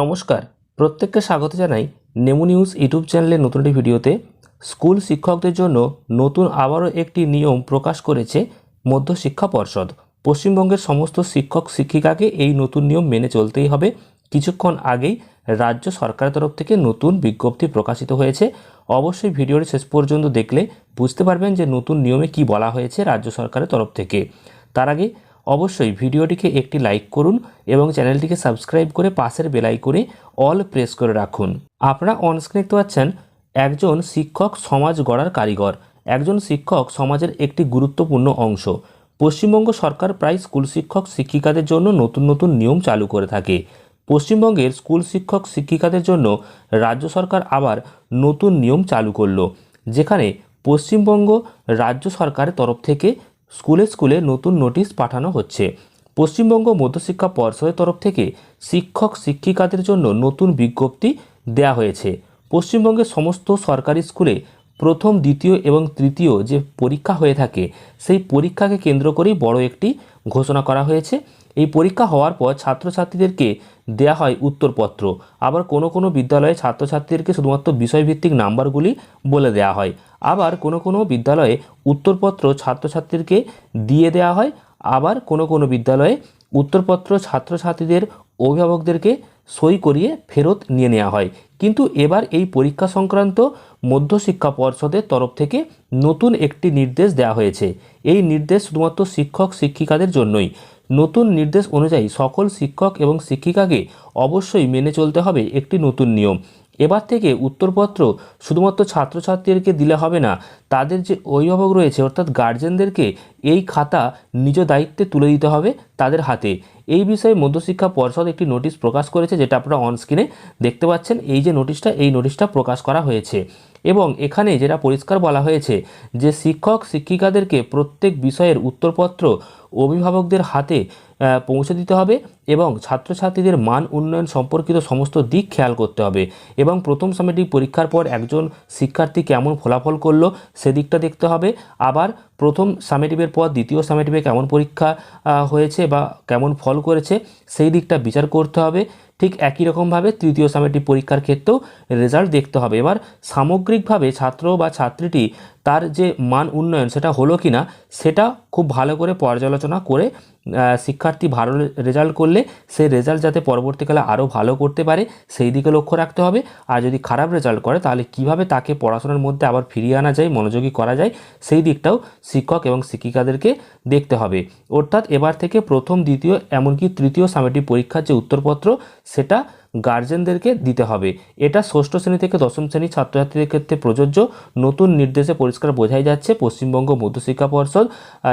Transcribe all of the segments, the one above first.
নমস্কার। প্রত্যেককে স্বাগত জানাই নেমু নিউজ ইউটিউব চ্যানেলের নতুন একটি ভিডিওতে। স্কুল শিক্ষকদের জন্য নতুন আবারও একটি নিয়ম প্রকাশ করেছে মধ্য শিক্ষা পর্ষদ। পশ্চিমবঙ্গের সমস্ত শিক্ষক শিক্ষিকাকে এই নতুন নিয়ম মেনে চলতেই হবে। কিছুক্ষণ আগেই রাজ্য সরকারের তরফ থেকে নতুন বিজ্ঞপ্তি প্রকাশিত হয়েছে। অবশ্যই ভিডিওটি শেষ পর্যন্ত দেখলে বুঝতে পারবেন যে নতুন নিয়মে কি বলা হয়েছে রাজ্য সরকারের তরফ থেকে। তার আগে অবশ্যই ভিডিওটিকে একটি লাইক করুন এবং চ্যানেলটিকে সাবস্ক্রাইব করে পাশের বেলাই করে অল প্রেস করে রাখুন। আপনারা অনস্ক্রিন দেখতে পাচ্ছেন একজন শিক্ষক সমাজ গড়ার কারিগর। একজন শিক্ষক সমাজের একটি গুরুত্বপূর্ণ অংশ। পশ্চিমবঙ্গ সরকার প্রায় স্কুল শিক্ষক শিক্ষিকাদের জন্য নতুন নতুন নিয়ম চালু করে থাকে। পশ্চিমবঙ্গের স্কুল শিক্ষক শিক্ষিকাদের জন্য রাজ্য সরকার আবার নতুন নিয়ম চালু করল, যেখানে পশ্চিমবঙ্গ রাজ্য সরকারের তরফ থেকে স্কুলে স্কুলে নতুন নোটিশ পাঠানো হচ্ছে। পশ্চিমবঙ্গ মধ্যশিক্ষা পর্ষদের তরফ থেকে শিক্ষক, শিক্ষিকাদের জন্য নতুন বিজ্ঞপ্তি দেয়া হয়েছে। পশ্চিমবঙ্গের সমস্ত সরকারি স্কুলে প্রথম, দ্বিতীয় এবং তৃতীয় যে পরীক্ষা হয়ে থাকে, সেই পরীক্ষাকে কেন্দ্র করেই বড় একটি ঘোষণা করা হয়েছে। এই পরীক্ষা হওয়ার পর ছাত্রছাত্রীদেরকে দেয়া হয় উত্তরপত্র। আবার কোনো কোনো বিদ্যালয়ে ছাত্রছাত্রীদেরকে শুধুমাত্র বিষয়ভিত্তিক নাম্বারগুলি বলে দেওয়া হয়। আবার কোনো কোনো বিদ্যালয়ে উত্তরপত্র ছাত্রছাত্রীদেরকে দিয়ে দেওয়া হয়। আবার কোনো কোনো বিদ্যালয়ে উত্তরপত্র ছাত্রছাত্রীদের অভিভাবকদেরকে সই করিয়ে ফেরত নিয়ে নেওয়া হয়। কিন্তু এবার এই পরীক্ষা সংক্রান্ত মধ্যশিক্ষা পর্ষদের তরফ থেকে নতুন একটি নির্দেশ দেওয়া হয়েছে। এই নির্দেশ শুধুমাত্র শিক্ষক শিক্ষিকাদের জন্যই। নতুন নির্দেশ অনুযায়ী সকল শিক্ষক এবং শিক্ষিকাকে অবশ্যই মেনে চলতে হবে একটি নতুন নিয়ম। এবার থেকে উত্তরপত্র শুধুমাত্র ছাত্রছাত্রীদেরকে দিলে হবে না, তাদের যে অভিভাবক রয়েছে, অর্থাৎ গার্জেনদেরকে এই খাতা নিজ দায়িত্বে তুলে দিতে হবে তাদের হাতে। এই বিষয়ে মধ্যশিক্ষা পর্ষদ একটি নোটিশ প্রকাশ করেছে, যেটা আপনারা অনস্ক্রিনে দেখতে পাচ্ছেন। এই যে নোটিশটা, এই নোটিশটা প্রকাশ করা হয়েছে। এবং এখানে যেটা পরিষ্কার বলা হয়েছে যে শিক্ষক, শিক্ষিকাদেরকে প্রত্যেক বিষয়ের উত্তরপত্র অভিভাবকদের হাতে পৌঁছে দিতে হবে এবং ছাত্রছাত্রীদের মান উন্নয়ন সম্পর্কিত সমস্ত দিক খেয়াল করতে হবে। এবং প্রথম সামেটিক পরীক্ষার পর একজন শিক্ষার্থী কেমন ফলাফল করল সেদিকটা দেখতে হবে। আবার প্রথম সামেটিভের পর দ্বিতীয় সামেটিভে কেমন পরীক্ষা হয়েছে বা কেমন ফল করেছে সেই দিকটা বিচার করতে হবে। ঠিক একই রকমভাবে তৃতীয় সামেটিভ পরীক্ষার ক্ষেত্রেও রেজাল্ট দেখতে হবে। এবার সামগ্রিকভাবে ছাত্র বা ছাত্রীটি তার যে মান উন্নয়ন সেটা হলো কি না সেটা খুব ভালো করে পর্যালোচনা করে শিক্ষার্থী ভালো রেজাল্ট করলে সেই রেজাল্ট যাতে পরবর্তীকালে আরও ভালো করতে পারে, সেই দিকে লক্ষ্য রাখতে হবে। আর যদি খারাপ রেজাল্ট করে, তাহলে কীভাবে তাকে পড়াশোনার মধ্যে আবার ফিরিয়ে আনা যায়, মনোযোগী করা যায়, সেই দিকটাও শিক্ষক এবং শিক্ষিকাদেরকে দেখতে হবে। অর্থাৎ এবার থেকে প্রথম, দ্বিতীয়, এমনকি তৃতীয় সামেটিভ পরীক্ষার যে উত্তরপত্র সেটা গার্জেনদেরকে দিতে হবে। এটা ষষ্ঠ শ্রেণি থেকে দশম শ্রেণি ছাত্রছাত্রীদের ক্ষেত্রে প্রযোজ্য। নতুন নির্দেশে পরিষ্কার বোঝাই যাচ্ছে, পশ্চিমবঙ্গ মধ্যশিক্ষা পর্ষদ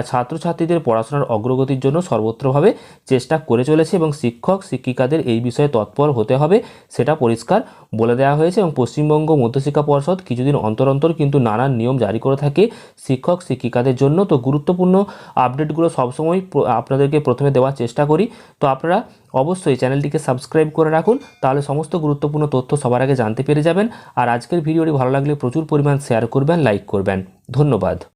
ছাত্রছাত্রীদের পড়াশোনার অগ্রগতির জন্য সর্বত্রভাবে চেষ্টা করে চলেছে এবং শিক্ষক, শিক্ষিকাদের এই বিষয়ে তৎপর হতে হবে, সেটা পরিষ্কার বলে দেওয়া হয়েছে এবং পশ্চিমবঙ্গ মধ্যশিক্ষা পর্ষদ কিছুদিন অন্তর অন্তর কিন্তু নানান নিয়ম জারি করে থাকে শিক্ষক, শিক্ষিকাদের জন্য। তো গুরুত্বপূর্ণ আপডেটগুলো সবসময় আপনাদেরকে প্রথমে দেওয়ার চেষ্টা করি। তো আপনারা অবশ্যই চ্যানেলটিকে সাবস্ক্রাইব করে রাখুন। তাহলে সমস্ত গুরুত্বপূর্ণ তথ্য সবার আগে জানতে পেরে যাবেন। আর আজকের ভিডিওটি ভালো লাগলে প্রচুর পরিমাণ শেয়ার করবেন লাইক করবেন। ধন্যবাদ।